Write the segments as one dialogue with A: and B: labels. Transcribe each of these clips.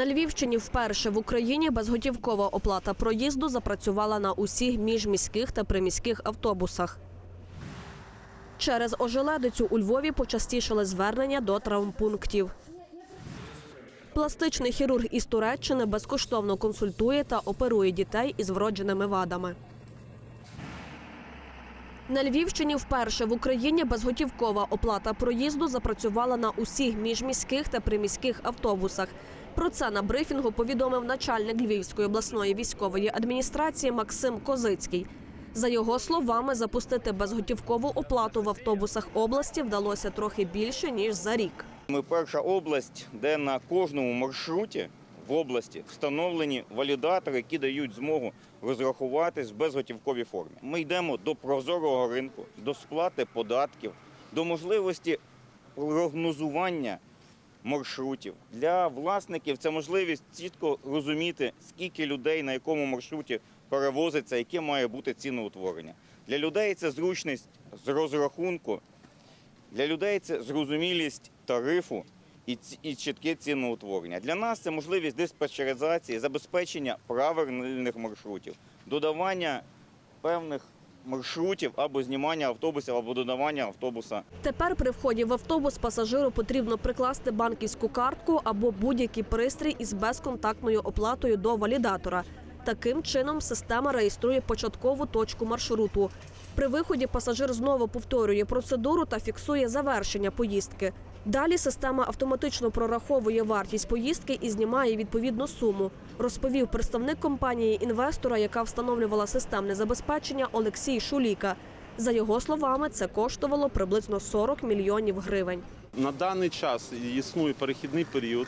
A: На Львівщині вперше в Україні безготівкова оплата проїзду запрацювала на усіх міжміських та приміських автобусах. Через ожеледицю у Львові почастішали звернення до травмпунктів. Пластичний хірург із Туреччини безкоштовно консультує та оперує дітей із вродженими вадами. На Львівщині вперше в Україні безготівкова оплата проїзду запрацювала на усіх міжміських та приміських автобусах. Про це на брифінгу повідомив начальник Львівської обласної військової адміністрації Максим Козицький. За його словами, запустити безготівкову оплату в автобусах області вдалося трохи більше ніж за рік.
B: Ми перша область, де на кожному маршруті в області встановлені валідатори, які дають змогу розрахуватись в безготівковій формі. Ми йдемо до прозорого ринку, до сплати податків, до можливості прогнозування маршрутів. Для власників це можливість чітко розуміти, скільки людей на якому маршруті перевозиться, яке має бути ціноутворення. Для людей це зручність з розрахунку для людей це зрозумілість тарифу і, і чітке ціноутворення. Для нас це можливість диспетчеризації, забезпечення правильних маршрутів, додавання певних маршрутів або знімання автобусів, або додавання автобуса
A: Тепер при вході в автобус пасажиру потрібно прикласти банківську картку або будь-який пристрій із безконтактною оплатою до валідатора. Таким чином система реєструє початкову точку маршруту. При виході пасажир знову повторює процедуру та фіксує завершення поїздки. Далі система автоматично прораховує вартість поїздки і знімає відповідну суму, розповів представник компанії інвестора, яка встановлювала системне забезпечення Олексій Шуліка. За його словами, це коштувало приблизно 40 мільйонів гривень.
C: На даний час існує перехідний період,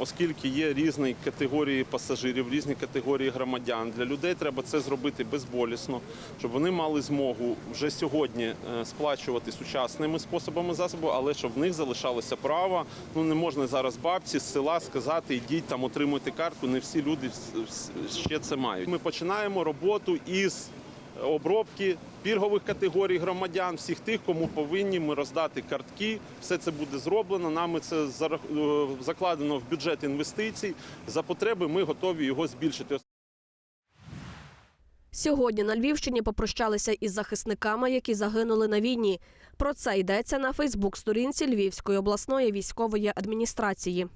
C: оскільки є різні категорії пасажирів, різні категорії громадян. Для людей треба це зробити безболісно, щоб вони мали змогу вже сьогодні е, сплачувати сучасними способами засобу, але щоб в них залишалося право. Ну не можна зараз бабці з села сказати, йдіть там, отримуйте картку. Не всі люди ще це мають. Ми починаємо роботу із обробки пільгових категорій громадян, всіх тих, кому повинні ми роздати картки. Все це буде зроблено. Нами це е, закладено в бюджет інвестицій. За потреби ми готові його збільшити.
A: Сьогодні на Львівщині попрощалися із захисниками, які загинули на війні. Про це йдеться на Фейсбук-сторінці Львівської обласної військової адміністрації.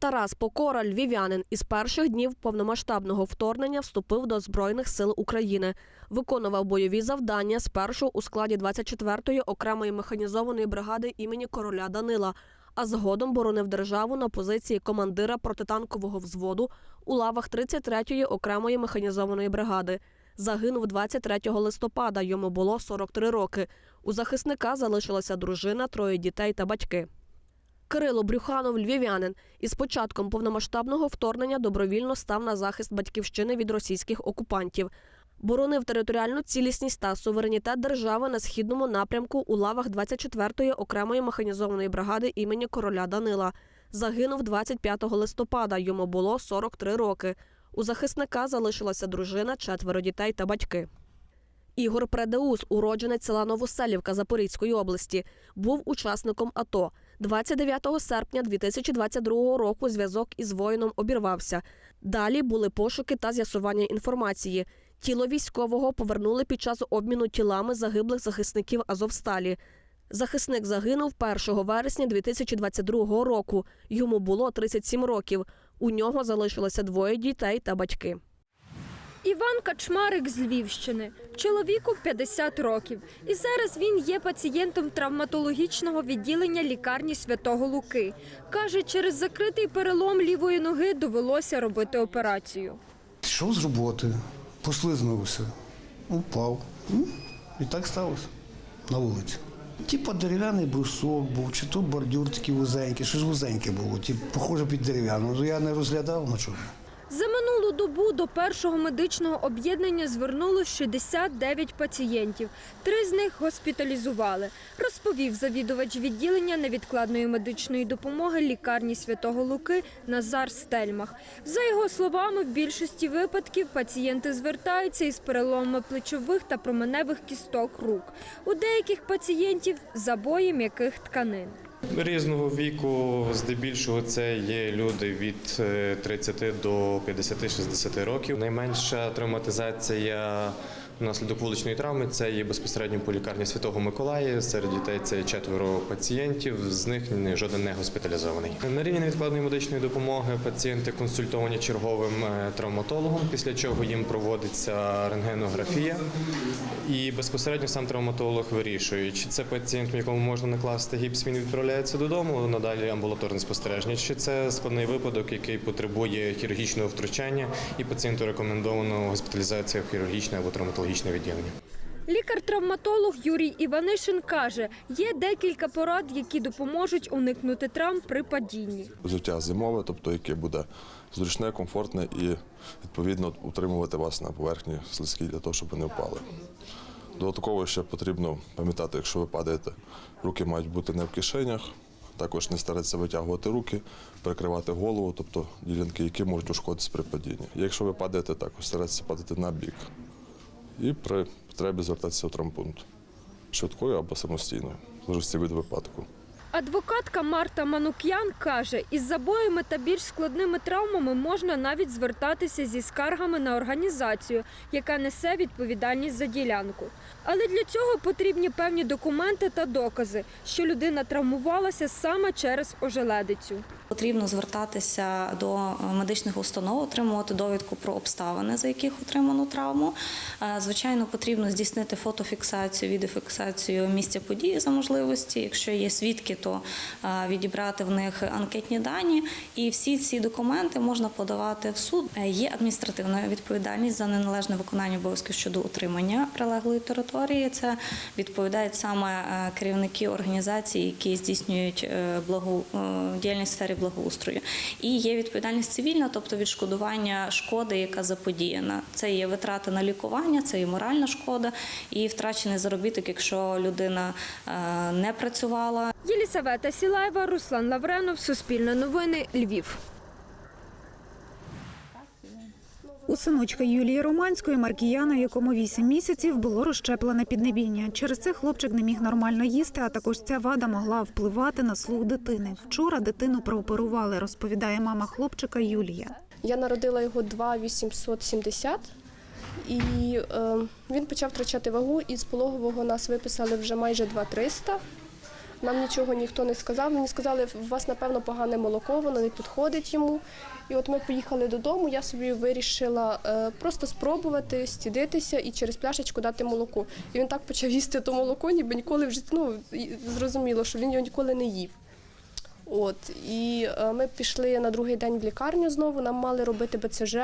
A: Тарас Покора, львів'янин, із перших днів повномасштабного вторгнення вступив до Збройних сил України. Виконував бойові завдання спершу у складі 24-ї окремої механізованої бригади імені короля Данила, а згодом боронив державу на позиції командира протитанкового взводу у лавах 33-ї окремої механізованої бригади. Загинув 23 листопада. Йому було 43 роки. У захисника залишилася дружина, троє дітей та батьки. Кирило Брюханов, львів'янин, із початком повномасштабного вторгнення добровільно став на захист батьківщини від російських окупантів. Боронив територіальну цілісність та суверенітет держави на східному напрямку у лавах 24-ї окремої механізованої бригади імені короля Данила. Загинув 25 листопада. Йому було 43 роки. У захисника залишилася дружина, четверо дітей та батьки. Ігор Предеус, уродженець села Новоселівка Запорізької області, був учасником АТО. 29 серпня 2022 року зв'язок із воїном обірвався. Далі були пошуки та з'ясування інформації. Тіло військового повернули під час обміну тілами загиблих захисників Азовсталі. Захисник загинув 1 вересня 2022 року. Йому було 37 років. У нього залишилося двоє дітей та батьки.
D: Іван Качмарик з Львівщини. Чоловіку 50 років. І зараз він є пацієнтом травматологічного відділення лікарні Святого Луки. Каже, через закритий перелом лівої ноги довелося робити операцію.
E: Пішов з роботи, послизнувся, упав. І так сталося на вулиці. Типа дерев'яний брусок був, чи то бордюр такий вузенький, щось вузеньке було, типу, похоже під дерев'яну. Ну я не розглядав, ну чого.
D: За минулу добу до першого медичного об'єднання звернулось 69 пацієнтів. Три з них госпіталізували, розповів завідувач відділення невідкладної медичної допомоги лікарні Святого Луки Назар Стельмах. За його словами, в більшості випадків пацієнти звертаються із переломами плечових та променевих кісток рук. У деяких пацієнтів забої м'яких тканин.
F: Різного віку, здебільшого, це є люди від е, 30 до 50-60 років. Найменша травматизація внаслідок вуличної травми це є безпосередньо по лікарні Святого Миколая. Серед дітей це четверо пацієнтів, з них жоден не госпіталізований. На рівні невідкладної медичної допомоги пацієнти консультовані черговим е, травматологом, після чого їм проводиться рентгенографія. І безпосередньо сам травматолог вирішує, чи це пацієнт, якому можна накласти гіпс, він відправляється додому, надалі амбулаторне спостереження, чи це складний випадок, який потребує хірургічного втручання, і пацієнту рекомендовано госпіталізація в хірургічне або травматологічне відділення.
D: Лікар-травматолог Юрій Іванишин каже, є декілька порад, які допоможуть уникнути травм при падінні.
G: взуття зимове, тобто яке буде зручне, комфортне і відповідно утримувати вас на поверхні слизькій для того, щоб ви не впали. Додатково ще потрібно пам'ятати, якщо ви падаєте, руки мають бути не в кишенях, також не старатися витягувати руки, прикривати голову, тобто ділянки, які можуть ушкодитися при падінні. Якщо ви падаєте, також старатися падати на бік. І при потребі звертатися в травмпункт швидкою або самостійно, в залежності від випадку.
D: Адвокатка Марта Манук'ян каже, із забоями та більш складними травмами можна навіть звертатися зі скаргами на організацію, яка несе відповідальність за ділянку. Але для цього потрібні певні документи та докази, що людина травмувалася саме через ожеледицю.
H: Потрібно звертатися до медичних установ, отримувати довідку про обставини, за яких отримано травму. Е, Звичайно, потрібно здійснити фотофіксацію, відеофіксацію місця події за можливості. Якщо є свідки, то е, відібрати в них анкетні дані. І всі ці документи можна подавати в суд. Е, Є адміністративна відповідальність за неналежне виконання обов'язків щодо утримання прилеглої території. Це відповідають саме керівники організацій, які здійснюють благо... діяльність в сфері благоустрою. І є відповідальність цивільна, тобто відшкодування шкоди, яка заподіяна. Це є витрати на лікування, це і моральна шкода, і втрачений заробіток, якщо людина е, не працювала.
D: Єлісавета Сілаєва, Руслан Лавренов, Суспільне новини, Львів.
I: У синочка Юлії Романської Маркіяна, якому 8 місяців, було розщеплене піднебіння. Через це хлопчик не міг нормально їсти, а також ця вада могла впливати на слух дитини. Вчора дитину прооперували, розповідає мама хлопчика Юлія.
J: Я народила його 2,870, і е, він почав втрачати вагу, і з пологового нас виписали вже майже 2,300. Нам нічого ніхто не сказав. Мені сказали, у вас, напевно, погане молоко, воно не підходить йому. І от ми поїхали додому, я собі вирішила е, просто спробувати стідитися і через пляшечку дати молоко. І він так почав їсти то молоко, ніби ніколи в житті, ну, зрозуміло, що він його ніколи не їв. От і е, ми пішли на другий день в лікарню знову. Нам мали робити БЦЖ.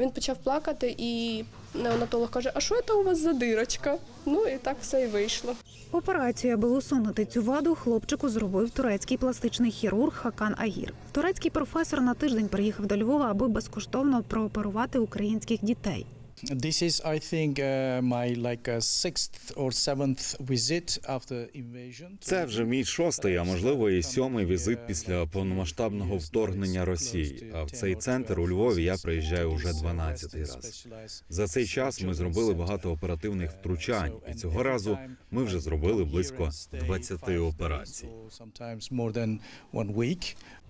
J: Він почав плакати, і неонатолог каже: А що це у вас за дирочка? Ну і так все і вийшло.
I: Операцію, аби усунути цю ваду, хлопчику зробив турецький пластичний хірург Хакан Агір. Турецький професор на тиждень приїхав до Львова, аби безкоштовно прооперувати українських дітей.
K: This is, I think, uh, my like uh, sixth or seventh visit after invasion.
L: Це вже мій шостий, а можливо і сьомий візит після повномасштабного вторгнення Росії. А в цей центр у Львові я приїжджаю уже 12-й раз. За цей час ми зробили багато оперативних втручань, і цього разу ми вже зробили близько 20 операцій.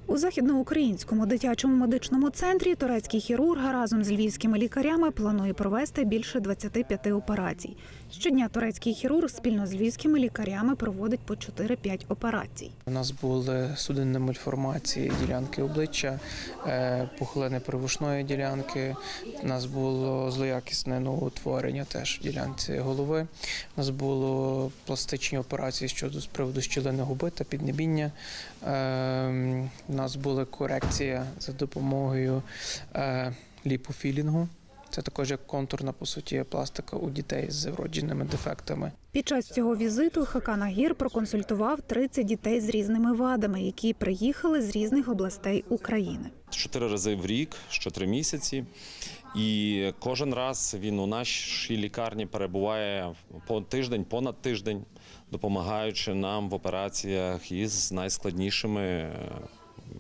I: У західноукраїнському дитячому медичному центрі турецький хірург разом з львівськими лікарями планує провести більше 25 операцій. Щодня турецький хірург спільно з львівськими лікарями проводить по 4-5 операцій.
M: У нас були судинні мальформації ділянки обличчя, е, пухлини привушної ділянки. У нас було злоякісне новоутворення теж в ділянці голови. У нас було пластичні операції щодо з приводу щілини губи та піднебіння. Е, У нас була корекція за допомогою е, ліпофілінгу. Це також як контурна по суті пластика у дітей з вродженими дефектами.
I: Під час цього візиту Хакан Агір проконсультував 30 дітей з різними вадами, які приїхали з різних областей України.
N: чотири рази в рік, що три місяці. І кожен раз він у нашій лікарні перебуває по тиждень, понад тиждень, допомагаючи нам в операціях із найскладнішими,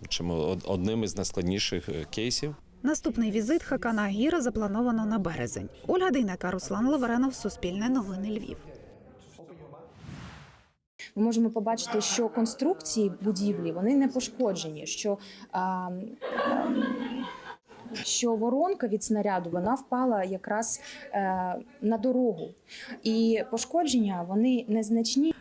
N: чим од- одним із найскладніших кейсів.
I: Наступний візит Хакана Агіра заплановано на березень. Ольга Дейнека, Руслан Лавренов, Суспільне новини Львів.
O: ми можемо побачити, що конструкції будівлі вони не пошкоджені. Що а, що воронка від снаряду вона впала якраз е, на дорогу, і пошкодження вони незначні.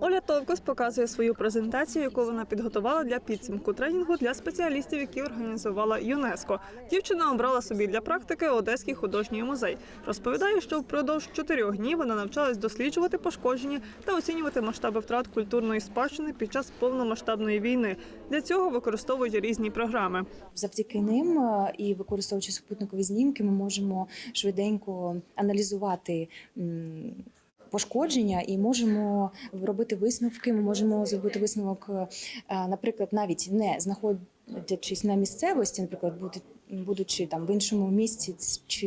P: Оля Товкос показує свою презентацію, яку вона підготувала для підсумку тренінгу для спеціалістів, які організувала ЮНЕСКо. Дівчина обрала собі для практики Одеський художній музей. Розповідає, що впродовж чотирьох днів вона навчалась досліджувати пошкодження та оцінювати масштаби втрат культурної спадщини під час повномасштабної війни. Для цього використовують різні програми.
O: Завдяки ним е, і використовуючи супутникові знімки, ми можемо швиденько аналізувати. Пошкодження і можемо робити висновки. Ми можемо зробити висновок, е, наприклад, навіть не знаходячись на місцевості, наприклад, бути будучи там в іншому місці чи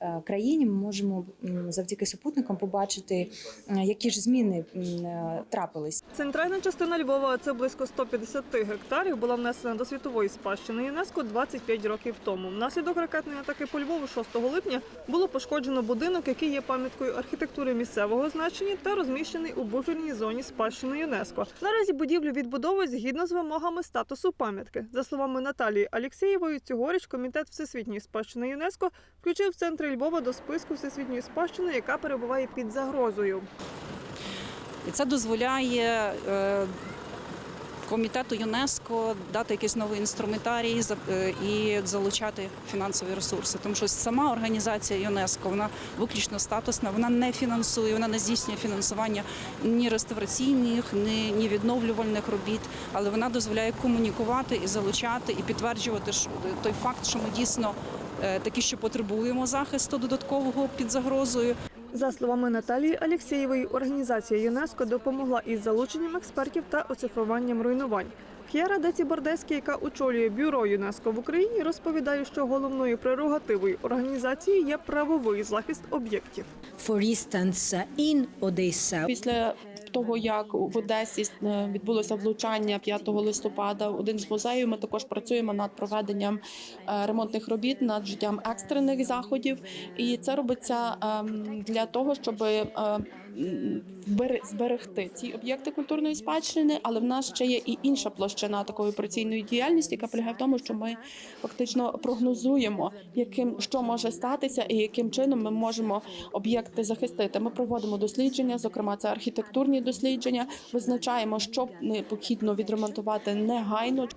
O: е, країні, ми можемо завдяки супутникам побачити, е, які ж зміни е, трапились.
P: Центральна частина Львова, це близько 150 гектарів, була внесена до світової спадщини ЮНЕСКо 25 років тому. Внаслідок ракетної атаки по Львову 6 липня було пошкоджено будинок, який є пам'яткою архітектури місцевого значення та розміщений у буферній зоні спадщини ЮНЕСКо. Наразі будівлю відбудовують згідно з вимогами статусу пам'ятки. За словами Наталії Алєксєєвої, цьогоріч комітет всесвітньої спадщини ЮНЕСКо включив центри Львова до списку всесвітньої спадщини, яка перебуває під загрозою.
Q: І це дозволяє е, комітету ЮНЕСКО дати якийсь новий інструментарій е, і залучати фінансові ресурси. Тому що сама організація ЮНЕСКО вона виключно статусна, вона не фінансує, вона не здійснює фінансування ні реставраційних, ні, ні відновлювальних робіт, але вона дозволяє комунікувати і залучати, і підтверджувати що- той факт, що ми дійсно е, такі, що потребуємо захисту додаткового під загрозою.
P: За словами Наталії Алєксєєвої, організація ЮНЕСКО допомогла із залученням експертів та оцифруванням руйнувань. К'яра Деці Бордеський, яка очолює бюро ЮНЕСКО в Україні, розповідає, що головною прерогативою організації є правовий захист об'єктів.
R: For instance, in Odessa,
S: Після того, як в Одесі е, відбулося влучання 5 листопада, один з музеїв ми також працюємо над проведенням е, ремонтних робіт, над життям екстрених заходів. І це робиться ем, для того, щоб е, зберегти ці об'єкти культурної спадщини. Але в нас ще є і інша площина такої операційної діяльності, яка полягає в тому, що ми фактично прогнозуємо, яким що може статися, і яким чином ми можемо об'єкти захистити. Ми проводимо дослідження, зокрема це архітектурні дослідження. Визначаємо, що необхідно відремонтувати негайно.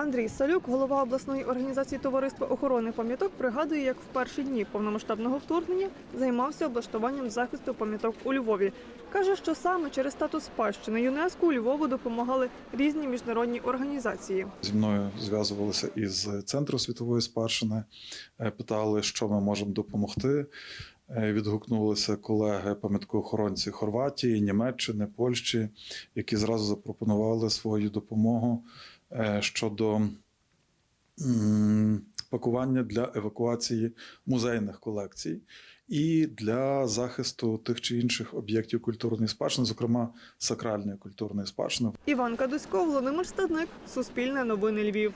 P: Андрій Салюк, голова обласної організації Товариства охорони пам'яток, пригадує, як в перші дні повномасштабного вторгнення займався облаштуванням захисту пам'яток у Львові. Каже, що саме через статус спадщини ЮНЕСКО у Львову допомагали різні міжнародні організації.
T: Зі мною зв'язувалися із центру світової спадщини, е, питали, що ми можемо допомогти. Е, Відгукнулися колеги пам'яткоохоронці Хорватії, Німеччини, Польщі, які зразу запропонували свою допомогу щодо пакування для евакуації музейних колекцій і для захисту тих чи інших об'єктів культурної спадщини, зокрема сакральної культурної спадщини.
P: Іван Кадусько, Володимир Стадник, Суспільне новини Львів.